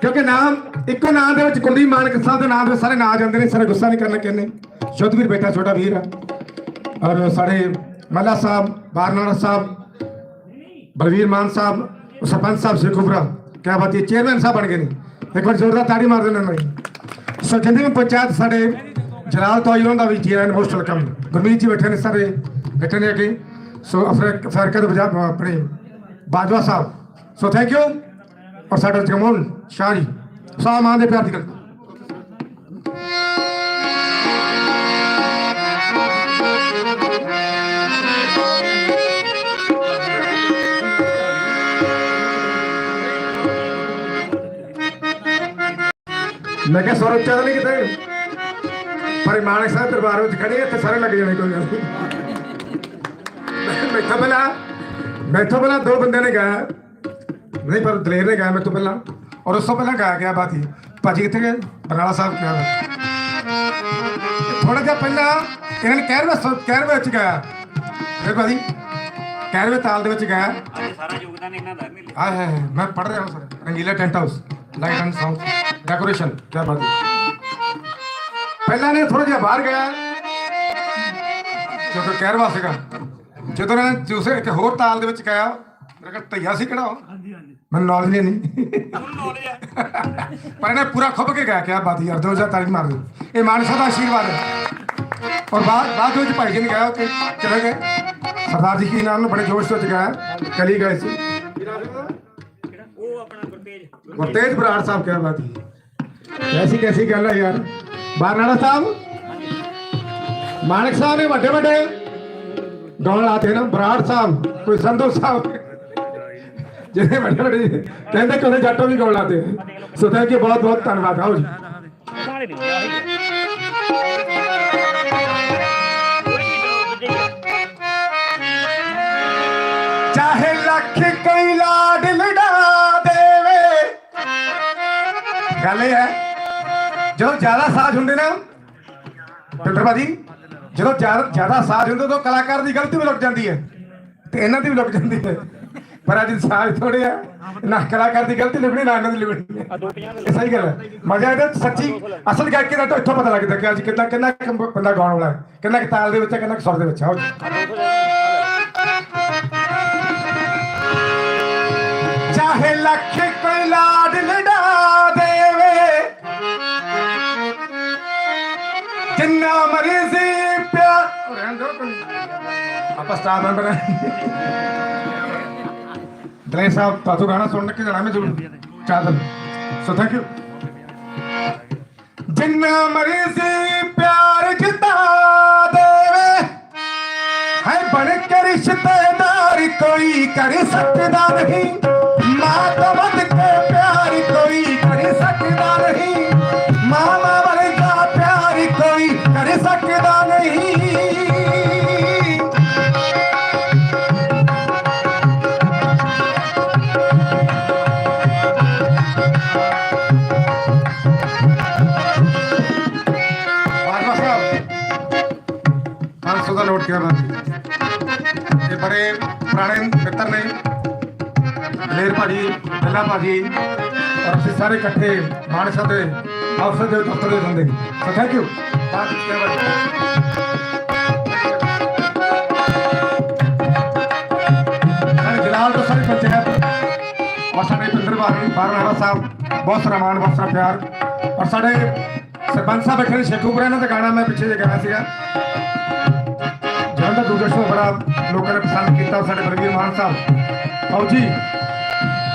ਕਿਉਂਕਿ ਨਾਮ, ਇੱਕੋ ਨਾਮ ਦੇ ਵਿੱਚ ਕੁਲਦੀਪ ਮਾਨਕ ਸਾਹਿਬ ਦੇ ਨਾਮ ਦੇ ਸਾਰੇ ਨਾਂ ਜਾਂਦੇ ਨੇ, ਸਾਰੇ ਗੁੱਸਾ ਨਹੀਂ ਕਰਨਾ ਕਹਿੰਦੇ ਸ਼ੁੱਧਵੀਰ ਬੇਟਾ ਛੋਟਾ ਵੀਰ। ਆ ਔਰ ਸਾਡੇ ਮੱਲਾ ਸਾਹਿਬ, ਬਾਰਨਾਲਾ ਸਾਹਿਬ, ਬਲਵੀਰ ਮਾਨ ਸਾਹਿਬ, ਸਰਪੰਚ ਸਾਹਿਬ ਸ਼ੇਖੂਪੁਰਾ ਕਿਆ ਬਾਤ ਹੈ ਚੇਅਰਮੈਨ ਸਾਹਿਬ ਬਣ ਗਏ ਨੇ। ਇੱਕ ਵਾਰ ਜ਼ੋਰਦਾਰ ਤਾੜੀ ਮਾਰ ਦੇਣਾ ਮੇਰੀ ਸੋ ਜਿੰਨੇ ਵੀ ਪੰਚਾਇਤ ਸਾਡੇ ਜਲਾਲ ਤੋਂ ਆਈ, ਉਹਨਾਂ ਦਾ ਵੀ ਜੀ ਆਇਆਂ ਮੋਸਟ ਵੈਲਕਮ ਗੁਰਮੀਤ ਜੀ ਬੈਠੇ ਨੇ ਸਾਰੇ, ਬੈਠੇ ਨੇ ਅੱਗੇ। ਸੋ ਅਫਰ ਫਰਕਤ ਆਪਣੇ Bajwa Sahib. So thank you ਔਰ ਸਾਡਾ ਜਮੂਨ ਸ਼ਾਹ ਜੀ ਮਾਂ ਦੇ ਪਿਆਰ ਦੀ ਗੱਲ। ਮੈਂ ਕਿਹਾ ਸੌਰਵ ਚੱਲ ਨਹੀਂ ਕਿਤੇ। ਪਰ ਮਾਨਕ ਸਾਹਿਬ ਦਰਬਾਰ ਵਿੱਚ ਖੜੇ ਆ ਸਾਰੇ ਲੱਗ ਜਾਣੇ ਕੋਈ ਗੱਲ ਨਹੀਂ ਮੈਥੋਂ ਪਹਿਲਾਂ ਮੈਥੋਂ ਪਹਿਲਾਂ ਦੋ ਬੰਦੇ ਨੇ ਗਾਇਆ। ਨਹੀਂ ਪਰ ਦਲੇਰ ਨੇ ਗਾਇਆ ਮੈਥੋਂ ਪਹਿਲਾਂ। ਔਰ ਉਸ ਤੋਂ ਪਹਿਲਾਂ ਗਾਇਆ ਗਿਆ ਬਾਤ ਹੀ ਭਾਜੀ ਕਿੱਥੇ ਗਏ? ਬਰਨਾਲਾ ਸਾਹਿਬ ਕਿਹਾ ਥੋੜਾ ਜਿਹਾ ਪਹਿਲਾਂ ਇਹਨਾਂ ਨੇ ਕਹਿਰਵੇ ਕਹਿਰਵੇ ਵਿੱਚ ਗਾਇਆ। ਫਿਰ ਭਾਜੀ ਕਹਿਰਵੇ ਤਾਲ ਦੇ ਵਿੱਚ ਗਾਇਆ। ਸਾਰਾ ਯੋਗਦਾਨ ਇਹਨਾਂ ਦਾ ਮਿਲੇ ਆਏ ਹਾਏ ਹਾਏ, ਮੈਂ ਪੜ ਰਿਹਾ ਹਾਂ sir. Rangila tent house light and sound decoration ਕੀ ਬਾਤ ਹੈ। ਪਹਿਲਾਂ ਨੇ ਥੋੜਾ ਜਿਹਾ ਬਾਹਰ ਗਿਆ ਕਿਉਂਕਿ ਕਹਿਰਵਾ ਸੀਗਾ। ਜਦੋਂ ਨੇ ਦੂਸਰੇ ਇੱਕ ਹੋਰ ਤਾਲ ਦੇ ਵਿੱਚ ਗਿਆ ਮੇਰੇ ਕੋਲ ਧਈਆ ਸੀ ਕਿਹੜਾ ਉਹ? ਹਾਂਜੀ ਹਾਂਜੀ। ਮੈਨੂੰ ਨੌਲੇਜ ਨਹੀਂ। ਤੁਹਾਨੂੰ ਨੌਲੇਜ ਹੈ। ਪਰ ਇਹਨੇ ਪੂਰਾ ਖੁੱਬ ਕੇ ਗਿਆ ਕਿਆ ਬਾਤ ਯਾਰ ਦੋ ਹਜ਼ਾਰ ਤਾਰੀਖ ਮਾਰ ਦਿਓ। ਇਹ ਮਾਨਸਾ ਦਾ ਆਸ਼ੀਰਵਾਦ ਹੈ। ਔਰ ਬਾਅਦ ਬਾਅਦ ਵਿੱਚ ਭਾਈ ਜੀ ਨੇ ਗਿਆ ਉੱਥੇ ਚਲੇ ਗਏ। ਸਰਦਾਰ ਜੀ ਕੀ ਨਾਮ ਨੂੰ ਬੜੇ ਜੋਸ਼ ਵਿੱਚ ਗਿਆ ਕਲੀ ਗਏ ਸੀ। ਉਹ ਆਪਣਾ ਗੁਰਤੇਜ। ਗੁਰਤੇਜ ਬਰਾੜ ਸਾਹਿਬ ਕਿਆ ਬਾਤ। ਹੈ ਐਸੀ ਕੈਸੀ ਗੱਲ ਹੈ ਯਾਰ। ਬਾਰਨਾਲਾ ਸਾਹਿਬ? ਮਾਨਕ ਸਾਹਿਬ ਨੇ ਵੱਡੇ ਵੱਡੇ ਗਾਉਣ ਲਾਤੇ ਨਾ, ਬਰਾੜ ਸਾਹਿਬ, ਕੋਈ ਸੰਧੂ ਸਾਹਿਬ। ਜਿਹਨੇ ਵੱਡੇ ਵੱਡੇ ਕਹਿੰਦੇ ਕਿ ਉਹਨੇ ਜੱਟੋ ਵੀ ਗਾਉਣ ਲਾਤੇ ਸੋ ਥੈਂਕ ਯੂ ਬਹੁਤ ਬਹੁਤ ਧੰਨਵਾਦ। ਆਓ ਜੀ। ਚਾਹੇ ਲੱਖ ਕੋਈ ਲਾਡ ਲੜਾ ਦੇਵੇ। ਗੱਲ ਇਹ ਹੈ, ਜਦੋਂ ਜ਼ਿਆਦਾ ਸਾਜ਼ ਹੁੰਦੇ ਨਾ, ਡਾਕਟਰ ਭਾਜੀ ਜਦੋਂ ਜ਼ਿਆਦਾ ਜ਼ਿਆਦਾ ਸਾਜ਼ ਹੁੰਦੇ ਤਾਂ ਕਲਾਕਾਰ ਦੀ ਗਲਤੀ ਵੀ ਲੁਕ ਜਾਂਦੀ ਹੈ। ਤੇ ਇਹਨਾਂ ਦੀ ਵੀ ਲੁਕ ਜਾਂਦੀ ਹੈ। ਪਰ ਅੱਜ ਸਾਜ਼ ਥੋੜੇ ਆ ਨਾ ਕਲਾਕਾਰ ਦੀ ਗਲਤੀ ਲਿਖਣੀ ਨਾ ਇਹਨਾਂ ਦੀ ਇਹ ਸਹੀ ਗੱਲ ਹੈ। ਮਜ਼ਾ ਇਹਦਾ ਸੱਚੀ ਅਸਲ ਗਾਇਕੀ ਦਾ ਤਾਂ ਇੱਥੋਂ ਪਤਾ ਲੱਗਦਾ ਕਿ ਅੱਜ ਕਿੰਨਾ ਕਿੰਨਾ ਬੰਦਾ ਗਾਉਣ ਵਾਲਾ ਹੈ। ਕਿੰਨਾ ਕਿ ਤਾਲ ਦੇ ਵਿੱਚ ਹੈ ਕਿੰਨਾ ਕਿ ਸੁਰ ਦੇ ਵਿੱਚ ਹੈ। ਚਾਹੇ ਲੱਖ ਆਪਾਂ ਸਟਾਰ ਮੈਂਬਰ ਦਲੇ ਸਾਹਿਬ, ਤਾਤੂ ਗਾਣਾ ਸੁਣ ਕੇ ਜਾਣਾ ਮੈਂ ਜ਼ਰੂਰ ਚਾਦਲ ਸੋ ਥੈਂਕ ਯੂ ਜਿੰਨਾ ਮਰਜ਼ੀ ਪਿਆਰ ਜਿੱਤਾ ਦੇਵੇ ਹੈ ਬਣ ਕੇ ਰਿਸ਼ਤੇਦਾਰ ਕੋਈ ਕਰ ਸਕਦਾ ਨਹੀਂ। ਲੱਲਾ ਭਾਜੀ ਔਰ ਅਸੀਂ ਸਾਰੇ ਇਕੱਠੇ ਮਾਨਸਾ ਦੇ ਅਫਸਰ ਦੇ ਦਫ਼ਤਰ ਦੇ ਬੰਦੇ। ਸੋ ਥੈਂਕ ਯੂ ਸਾਡੇ ਜਲਾਲ ਤੋਂ ਸਾਰੀ ਪੰਚਾਇਤ ਔਰ ਸਾਡੇ ਪਿੰਦਰ ਬਾਹਰ ਬਾਰਨਾਲਾ ਸਾਹਿਬ, ਬਹੁਤ ਸਾਰਾ ਮਾਣ ਬਹੁਤ ਸਾਰਾ ਪਿਆਰ। ਔਰ ਸਾਡੇ ਸਰਪੰਚ ਸਾਹਿਬ ਬੈਠੇ ਨੇ, ਸ਼ੇਖੂਪੁਰਾ, ਇਹਨਾਂ ਦਾ ਗਾਣਾ ਮੈਂ ਪਿੱਛੇ ਜੇ ਗਾਇਆ ਸੀਗਾ। ਜਿਹਨਾਂ ਦਾ ਦੂਰਦਰਸ਼ਨ ਬੜਾ ਲੋਕਾਂ ਨੇ ਪਸੰਦ ਕੀਤਾ, ਸਾਡੇ ਵਰਗੀ ਮਾਨ ਸਾਹਿਬ। ਫੌਜੀ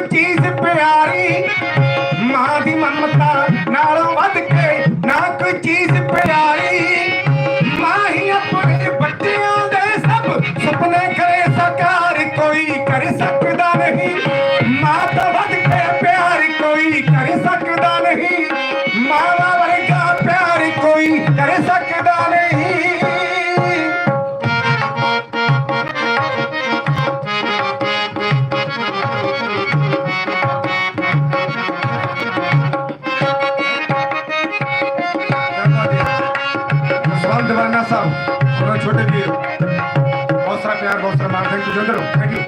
ਚੀਜ਼ ਪਿਆਰੀ ਮਾਂ ਦੀ ਮਮਤਾ ਸਾਰਾ ਮਾਣ ਥੈਂਕ ਯੂ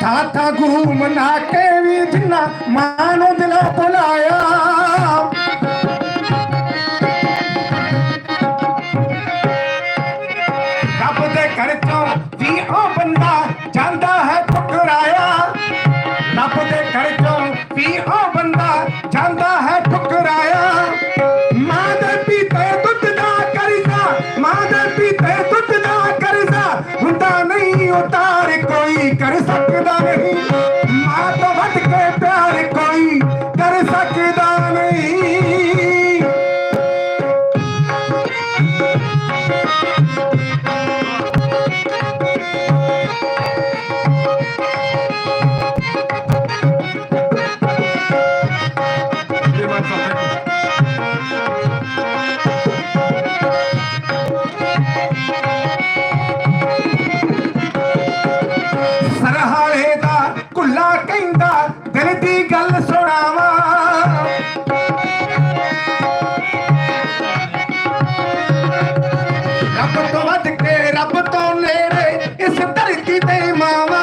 ਜੰਦਰ ਗੁਰੂ ਮਨਾ ਕੇ ਵੀ ਜਿੰਨਾ ਮਾਂ ਦਿਲੋਂ ਬੁਲਾਇਆ। Manda ਰੱਬ ਤੋਂ ਵੱਧ ਕੇ ਰੱਬ ਤੋਂ ਨੇੜੇ ਇਸ ਧਰਤੀ ਤੇ ਮਾਵਾ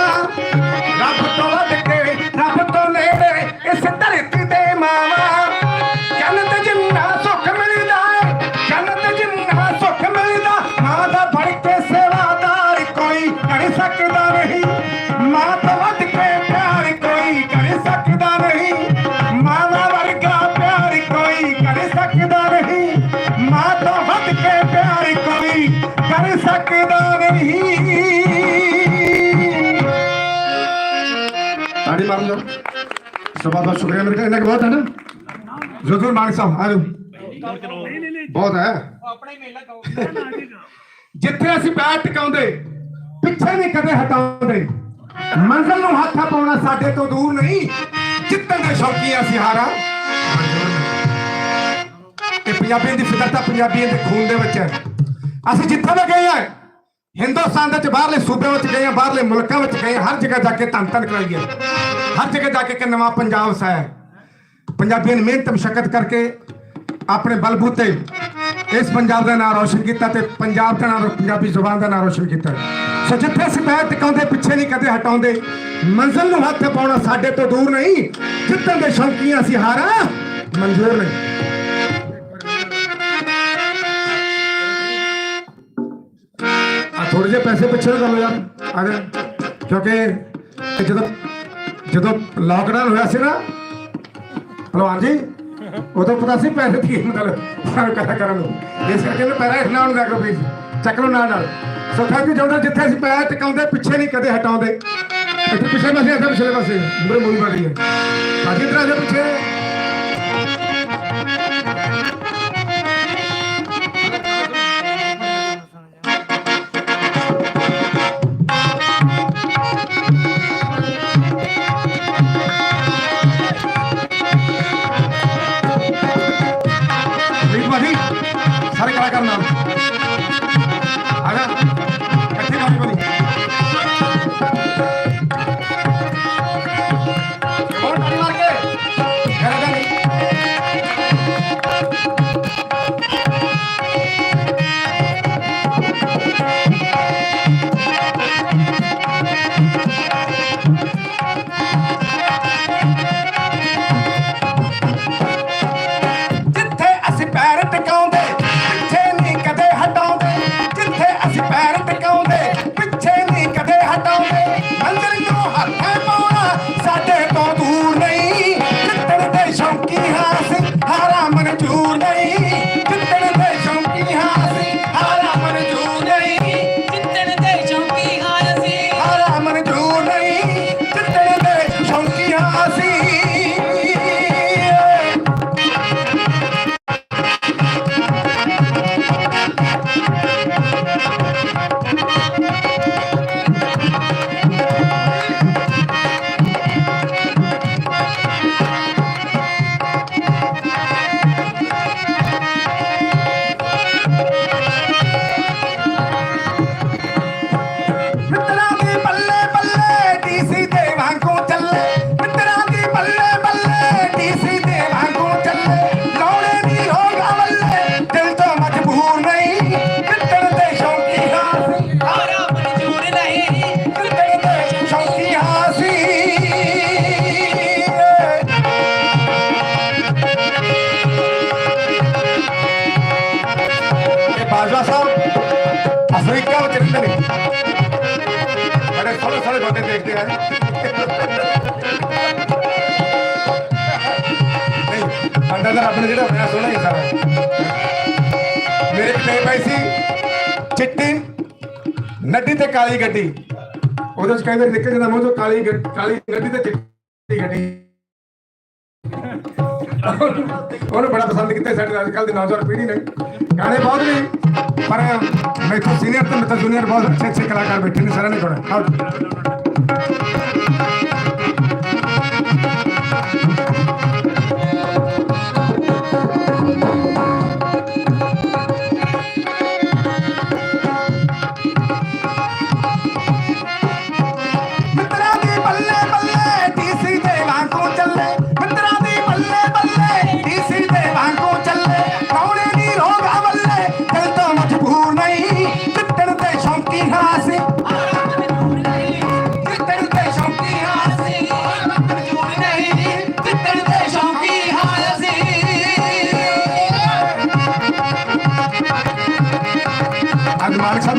ਕਰ ਸਕਦਾ ਨਹੀਂ। ਤਾੜੀ ਮਾਰ ਲਓ। ਸਭਾ ਦਾ ਸ਼ੁਕਰੀਆ ਮੇਰੇ ਕੋਲ, ਇੰਨਾ ਬਹੁਤ ਹੈ ਨਾ? ਜ਼ਰੂਰ, ਮਾਨ ਸਾਹਿਬ, ਆ ਬਹੁਤ ਹੈ। ਆਪਣਾ ਹੀ ਮੇਲਾ ਕਹੋ ਜਿੱਥੇ ਅਸੀਂ ਪੈਰ ਟਿਕਾਉਂਦੇ, ਪਿੱਛੇ ਨਹੀਂ ਕਦੇ ਹਟਾਉਂਦੇ। ਮੰਜ਼ਲ ਨੂੰ ਹੱਥ ਪਾਉਣਾ ਸਾਡੇ ਤੋਂ ਦੂਰ ਨਹੀਂ। ਜਿੱਤਣ ਦੇ ਸ਼ੌਕੀਆਂ ਅਸੀਂ ਹਾਰਾ। ਇਹ ਪੰਜਾਬੀਆਂ ਦੀ ਫਿਤਰਤ ਆ ਪੰਜਾਬੀਆਂ ਦੇ ਖੂਨ ਦੇ ਵਿੱਚ ਹੈ। ਅਸੀਂ ਜਿੱਥੇ ਵੀ ਗਏ ਆ ਹਿੰਦੁਸਤਾਨ ਦੇ ਵਿੱਚ ਬਾਹਰਲੇ ਸੂਬਿਆਂ ਵਿੱਚ ਗਏ ਆ ਬਾਹਰਲੇ ਮੁਲਕਾਂ ਵਿੱਚ ਗਏ ਆ, ਹਰ ਜਗ੍ਹਾ ਜਾ ਕੇ ਧੰਨ ਧੰਨ ਕਰਾਈਏ। ਹਰ ਜਗ੍ਹਾ ਜਾ ਕੇ ਇੱਕ ਨਵਾਂ ਪੰਜਾਬ ਸਾਇਆ ਪੰਜਾਬੀਆਂ ਨੇ ਮਿਹਨਤ ਮਸ਼ਕਤ ਕਰਕੇ ਆਪਣੇ ਬਲਬੂਤੇ ਇਸ ਪੰਜਾਬ ਦਾ ਨਾਮ ਰੋਸ਼ਨ ਕੀਤਾ ਤੇ ਪੰਜਾਬ ਦਾ ਨਾਮ ਪੰਜਾਬੀ ਜ਼ੁਬਾਨ ਦਾ ਨਾਮ ਰੋਸ਼ਨ ਕੀਤਾ। ਸੋ ਜਿੱਥੇ ਅਸੀਂ ਪੈਰ ਟਿਕਾਉਂਦੇ ਪਿੱਛੇ ਨਹੀਂ ਕਦੇ ਹਟਾਉਂਦੇ ਮੰਜ਼ਿਲ ਨੂੰ ਹੱਥ ਪਾਉਣਾ ਸਾਡੇ ਤੋਂ ਦੂਰ ਨਹੀਂ। ਜਿੱਤਣ ਦੇ ਸ਼ੌਕੀਆਂ ਅਸੀਂ ਹਾਰਾਂ ਮਨਜ਼ੂਰ ਨਹੀਂ। ਥੋੜੇ ਜਿਹੇ ਪੈਸੇ ਪਿੱਛੇ ਨੂੰ ਕਰ ਲਓ ਯਾਰ। ਆ ਕਿਉਂਕਿ ਜਦੋਂ ਜਦੋਂ ਲਾਕਡਾਊਨ ਹੋਇਆ ਸੀ ਨਾ, ਭਲਵਾਨ ਜੀ, ਉਦੋਂ ਪਤਾ ਸੀ ਪੈਸੇ ਦੀ ਮਤਲਬ ਸਾਰ ਕਰਾ ਕਰਨ ਨੂੰ ਇਸ ਕਰਕੇ ਮੈਂ ਪੈਰਾ ਹਟਣਾ ਨੂੰ ਦੇਖੋ ਪਲੀਜ਼ ਚੱਕ ਲਓ ਨਾਲ ਨਾਲ। ਸੋ ਥੈਂਕ ਯੂ ਜੋੜਾ ਜਿੱਥੇ ਅਸੀਂ ਪੈਰ ਟਿਕਾਉਂਦੇ, ਪਿੱਛੇ ਨਹੀਂ ਕਦੇ ਹਟਾਉਂਦੇ। ਇੱਥੇ ਪਿਛਲੇ ਪਾਸੇ ਇੱਥੇ ਪਿਛਲੇ ਪਾਸੇ। ਮੂਰੇ ਮੂਵੀ ਬਣ ਰਹੀ ਹੈ। ਸਾਡੀ ਤਰ੍ਹਾਂ ਦੇ ਪਿੱਛੇ। ਦਾ ਰੱਬ ਨੇ ਜਿਹੜਾ ਬਣਾਇਆ ਸੋਹਣਾ ਹੀ ਸਾਰਾ। ਮੇਰੇ ਕਿਤੇ ਪਈ ਸੀ, ਚਿੱਟੀ ਨੱਡੀ ਤੇ ਕਾਲੀ ਗੱਡੀ। ਉਹਦੇ ਚ ਕਹਿੰਦੇ ਨਿਕਲ ਜਾਂਦਾ ਮੂੰਹ ਚੋਂ ਕਾਲੀ ਕਾਲੀ ਗੱਡੀ ਤੇ ਚਿੱਟੀ ਗੱਡੀ। ਉਹਨੂੰ ਬੜਾ ਪਸੰਦ ਕੀਤਾ ਸਾਡੇ ਅੱਜ ਕੱਲ ਦੀ ਨੌਜਵਾਨ ਪੀੜ੍ਹੀ ਨੇ। ਗਾਣੇ ਬਹੁਤ ਨੇ, ਪਰ ਮੈਥੋਂ ਸੀਨੀਅਰ ਤੇ ਮੈਥੋਂ ਜੂਨੀਅਰ ਬਹੁਤ ਅੱਛੇ ਅੱਛੇ ਕਲਾਕਾਰ ਬੈਠੇ ਨੇ, ਸਾਰਿਆਂ ਨੇ ਗਾਉਣਾ।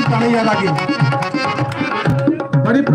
ਅੱਜ ਮਾਲਕ